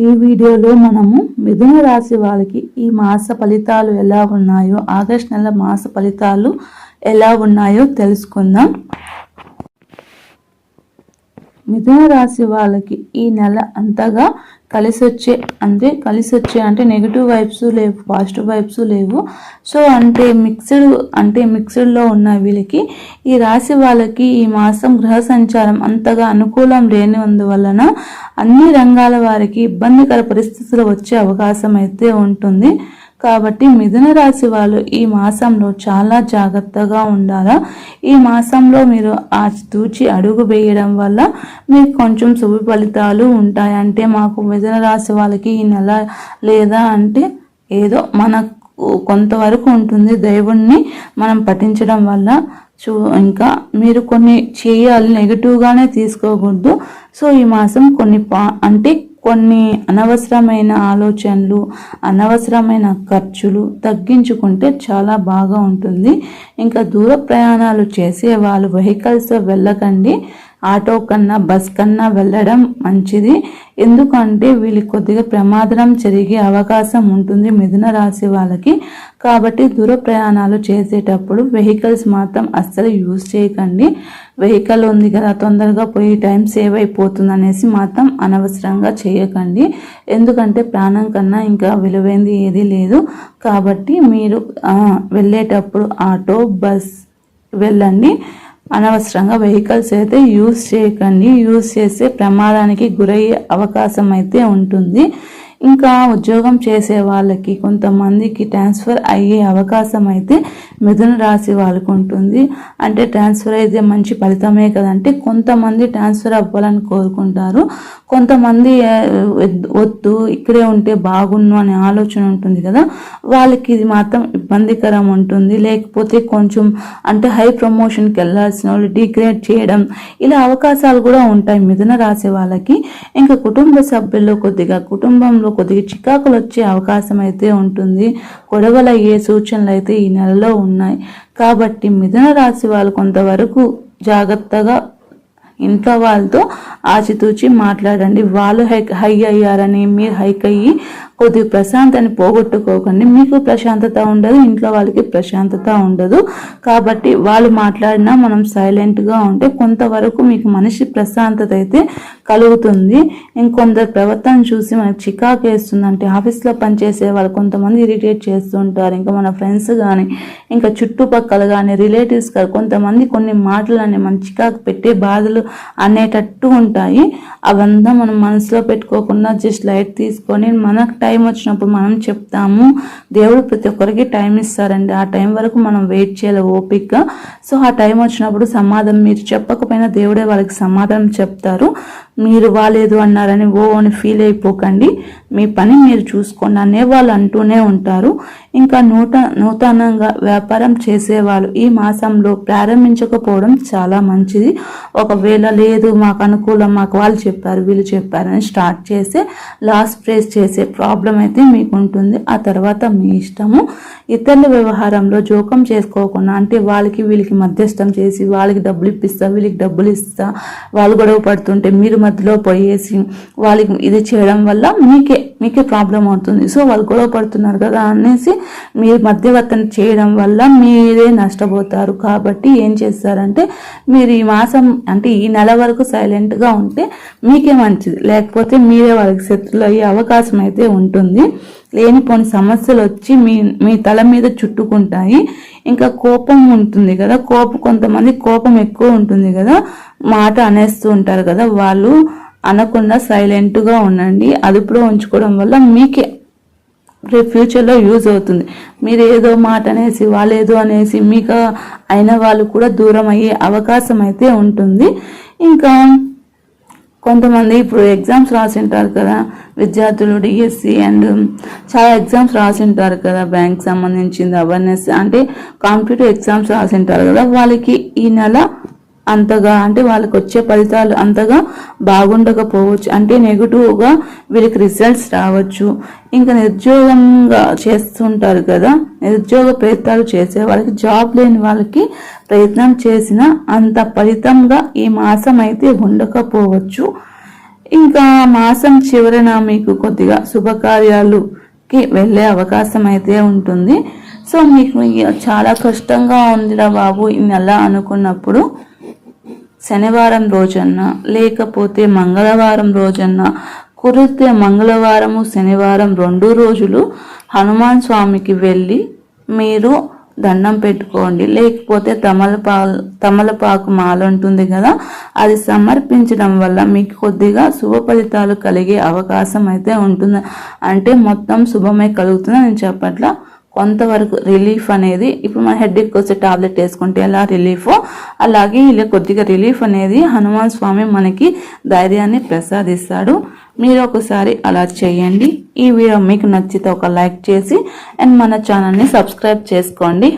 ఈ వీడియోలో మనము మిథున రాశి వాళ్ళకి ఈ మాస ఫలితాలు ఎలా ఉన్నాయో ఆగస్ట్ నెల మాస ఫలితాలు ఎలా ఉన్నాయో తెలుసుకుందాం. మిథున రాశి వాళ్ళకి ఈ నెల అంతగా కలిసి వచ్చే అంటే కలిసి వచ్చే అంటే నెగిటివ్ వైబ్స్ లేవు పాజిటివ్ వైబ్స్ లేవు. సో అంటే మిక్స్డ్ అంటే మిక్స్డ్లో ఉన్న వీళ్ళకి ఈ రాశి వాళ్ళకి ఈ మాసం గ్రహ సంచారం అంతగా అనుకూలం లేని అందువలన అన్ని రంగాల వారికి ఇబ్బందికర పరిస్థితులు వచ్చే అవకాశం అయితే ఉంటుంది. కాబట్టి మిథున రాశి వాళ్ళు ఈ మాసంలో చాలా జాగ్రత్తగా ఉండాలా? ఈ మాసంలో మీరు ఆ తూచి అడుగు వేయడం వల్ల మీకు కొంచెం శుభ ఫలితాలు ఉంటాయి. అంటే మాకు మిథున రాశి వాళ్ళకి ఈ నెల లేదా అంటే ఏదో మనకు కొంతవరకు ఉంటుంది దేవుణ్ణి మనం పఠించడం వల్ల. చూ ఇంకా మీరు కొన్ని చేయాలి నెగిటివ్గానే తీసుకోకూడదు. సో ఈ మాసం కొన్ని పా అంటే కొన్ని అనవసరమైన ఆలోచనలు అనవసరమైన ఖర్చులు తగ్గించుకుంటే చాలా బాగా ఉంటుంది. ఇంకా దూర ప్రయాణాలు చేసే వాళ్ళు వెహికల్స్తో వెళ్ళకండి. ఆటో కన్నా బస్ కన్నా వెళ్ళడం మంచిది. ఎందుకంటే వీళ్ళకి కొద్దిగా ప్రమాదం జరిగే అవకాశం ఉంటుంది మిథున రాశి వాళ్ళకి. కాబట్టి దూర ప్రయాణాలు చేసేటప్పుడు వెహికల్స్ మాత్రం అస్సలు యూజ్ చేయకండి. వెహికల్ ఉంది కదా తొందరగా పోయి టైం సేవ్ అయిపోతుంది అనేసి మాత్రం అనవసరంగా చేయకండి. ఎందుకంటే ప్రాణం కన్నా ఇంకా విలువైంది ఏదీ లేదు. కాబట్టి మీరు వెళ్ళేటప్పుడు ఆటో బస్ వెళ్ళండి. అనవసరంగా వెహికల్స్ అయితే యూజ్ చేయకండి. యూస్ చేస్తే ప్రమాదానికి గురయ్యే అవకాశం అయితే ఉంటుంది. ఇంకా ఉద్యోగం చేసే వాళ్ళకి కొంతమందికి ట్రాన్స్ఫర్ అయ్యే అవకాశం అయితే మిథున రాశి వాళ్ళకు ఉంటుంది. అంటే ట్రాన్స్ఫర్ అయితే మంచి ఫలితమే కదంటే కొంతమంది ట్రాన్స్ఫర్ అవ్వాలని కోరుకుంటారు. కొంతమంది వద్దు ఇక్కడే ఉంటే బాగున్ను అనే ఆలోచన ఉంటుంది కదా. వాళ్ళకి ఇది మాత్రం ఇబ్బందికరం ఉంటుంది. లేకపోతే కొంచెం అంటే హై ప్రమోషన్కి వెళ్ళాల్సిన వాళ్ళు డిగ్రేడ్ చేయడం ఇలా అవకాశాలు కూడా ఉంటాయి మిథున రాశి వాళ్ళకి. ఇంకా కుటుంబ సభ్యుల్లో కొద్దిగా కుటుంబంలో కొద్దిగా చికాకులు వచ్చే అవకాశం అయితే ఉంటుంది. గొడవలు అయ్యే సూచనలు అయితే ఈ నెలలో ఉన్నాయి. కాబట్టి మిథున రాశి వాళ్ళు కొంతవరకు జాగ్రత్తగా ఇంట్లో వాళ్ళతో ఆచితూచి మాట్లాడండి. వాళ్ళు హై హై అయ్యారని మీరు హైక్ అయ్యి కొద్దిగా ప్రశాంతని పోగొట్టుకోకండి. మీకు ప్రశాంతత ఉండదు ఇంట్లో వాళ్ళకి ప్రశాంతత ఉండదు. కాబట్టి వాళ్ళు మాట్లాడినా మనం సైలెంట్గా ఉంటే కొంతవరకు మీకు మనిషి ప్రశాంతత అయితే కలుగుతుంది. ఇంకొందరు ప్రవర్తన చూసి మనకి చికాకు వేస్తుంది అంటే ఆఫీస్లో పనిచేసే వాళ్ళు కొంతమంది ఇరిటేట్ చేస్తుంటారు ఇంకా మన ఫ్రెండ్స్ కానీ ఇంకా చుట్టుపక్కల కానీ రిలేటివ్స్ కానీ కొంతమంది కొన్ని మాటలు అనే మన చికాకు పెట్టే బాధలు అనేటట్టు ఉంటాయి. అవంతా మనం మనసులో పెట్టుకోకుండా జస్ట్ లైట్ తీసుకొని మనకు టైం వచ్చినప్పుడు మనం చెప్తాము. దేవుడు ప్రతి ఒక్కరికి టైం ఇస్తారండి. ఆ టైం వరకు మనం వెయిట్ చేయాలి ఓపిక్గా సో ఆ టైం వచ్చినప్పుడు సమాధానం మీరు చెప్పకపోయినా దేవుడే వాళ్ళకి సమాధానం చెప్తారు. మీరు వాలేదు అన్నారని ఓ అని ఫీల్ అయిపోకండి. మీ పని మీరు చూసుకోండి అనే వాళ్ళు అంటూనే ఉంటారు. ఇంకా నూట నూతనంగా వ్యాపారం చేసేవాళ్ళు ఈ మాసంలో ప్రారంభించకపోవడం చాలా మంచిది. ఒకవేళ లేదు మాకు అనుకూలం మాకు వాళ్ళు చెప్పారు వీళ్ళు చెప్పారని స్టార్ట్ చేస్తే లాస్ట్ ప్రేస్ చేసే ప్రాబ్లం అయితే మీకు ఉంటుంది. ఆ తర్వాత మీ ఇష్టము. ఇతరుల వ్యవహారంలో జోకం చేసుకోకుండా అంటే వాళ్ళకి వీళ్ళకి మధ్యస్థం చేసి వాళ్ళకి డబ్బులు ఇప్పిస్తా వీళ్ళకి డబ్బులు ఇస్తా వాళ్ళు గొడవ పడుతుంటే మీరు మధ్యలో పోయేసి వాళ్ళకి ఇది చేయడం వల్ల మీకే మీకే ప్రాబ్లం అవుతుంది. సో వాళ్ళు గొడవ పడుతున్నారు కదా అనేసి మీరు మధ్యవర్తన చేయడం వల్ల మీరే నష్టపోతారు. కాబట్టి ఏం చేస్తారంటే మీరు ఈ మాసం అంటే ఈ నెల వరకు సైలెంట్గా ఉంటే మీకే మంచిది. లేకపోతే మీరే వాళ్ళకి శత్రులు అయ్యే అవకాశం అయితే ఉంటుంది. లేనిపోని సమస్యలు వచ్చి మీ మీ తల మీద చుట్టుకుంటాయి. ఇంకా కోపం ఉంటుంది కదా కోపం కొంతమంది కోపం ఎక్కువ ఉంటుంది కదా మాట అనేస్తూ ఉంటారు కదా వాళ్ళు అనకుండా సైలెంట్గా ఉండండి. అదుపులో ఉంచుకోవడం వల్ల మీకే రేపు ఫ్యూచర్లో యూజ్ అవుతుంది. మీరు ఏదో మాట అనేసి వాళ్ళు ఏదో అనేసి మీకు అయిన వాళ్ళు కూడా దూరం అయ్యే అవకాశం అయితే ఉంటుంది. ఇంకా కొంతమంది ఇప్పుడు ఎగ్జామ్స్ రాసింటారు కదా విద్యార్థులు డిఎస్సి అండ్ చాలా ఎగ్జామ్స్ రాసింటారు కదా బ్యాంక్ సంబంధించింది అవేర్నెస్ అంటే కాంపిటేటివ్ ఎగ్జామ్స్ రాసింటారు కదా వాళ్ళకి ఈ నెల అంతగా అంటే వాళ్ళకి వచ్చే ఫలితాలు అంతగా బాగుండకపోవచ్చు. అంటే నెగిటివ్గా వీళ్ళకి రిజల్ట్స్ రావచ్చు. ఇంకా నిరుద్యోగంగా చేస్తుంటారు కదా నిరుద్యోగ ప్రయత్నాలు చేసే వాళ్ళకి జాబ్ లేని వాళ్ళకి ప్రయత్నం చేసిన అంత ఫలితంగా ఈ మాసం అయితే ఉండకపోవచ్చు. ఇంకా మాసం చివరన మీకు కొద్దిగా శుభకార్యాలుకి వెళ్ళే అవకాశం అయితే ఉంటుంది. సో మీకు చాలా కష్టంగా ఉందిరా బాబు ఈ నెల అనుకున్నప్పుడు శనివారం రోజన్నా లేకపోతే మంగళవారం రోజన్నా కురిస్తే మంగళవారము శనివారం రెండు రోజులు హనుమాన్ స్వామికి వెళ్ళి మీరు దండం పెట్టుకోండి. లేకపోతే తమలపా తమలపాకు మాల ఉంటుంది కదా అది సమర్పించడం వల్ల మీకు కొద్దిగా శుభ ఫలితాలు కలిగే అవకాశం అయితే ఉంటుంది. అంటే మొత్తం శుభమే కలుగుతుంది నేను చెప్పట్లా కొంతవరకు రిలీఫ్ అనేది ఇప్పుడు మన హెడ్కి వచ్చే టాబ్లెట్ వేసుకుంటే ఎలా రిలీఫ్ అలాగే ఇలా కొద్దిగా రిలీఫ్ అనేది హనుమాన్ స్వామి మనకి ధైర్యాన్ని ప్రసాదిస్తాడు. మీరు ఒకసారి అలా చేయండి. ఈ వీడియో మీకు నచ్చితే ఒక లైక్ చేసి అండ్ మన ఛానల్ని సబ్స్క్రైబ్ చేసుకోండి.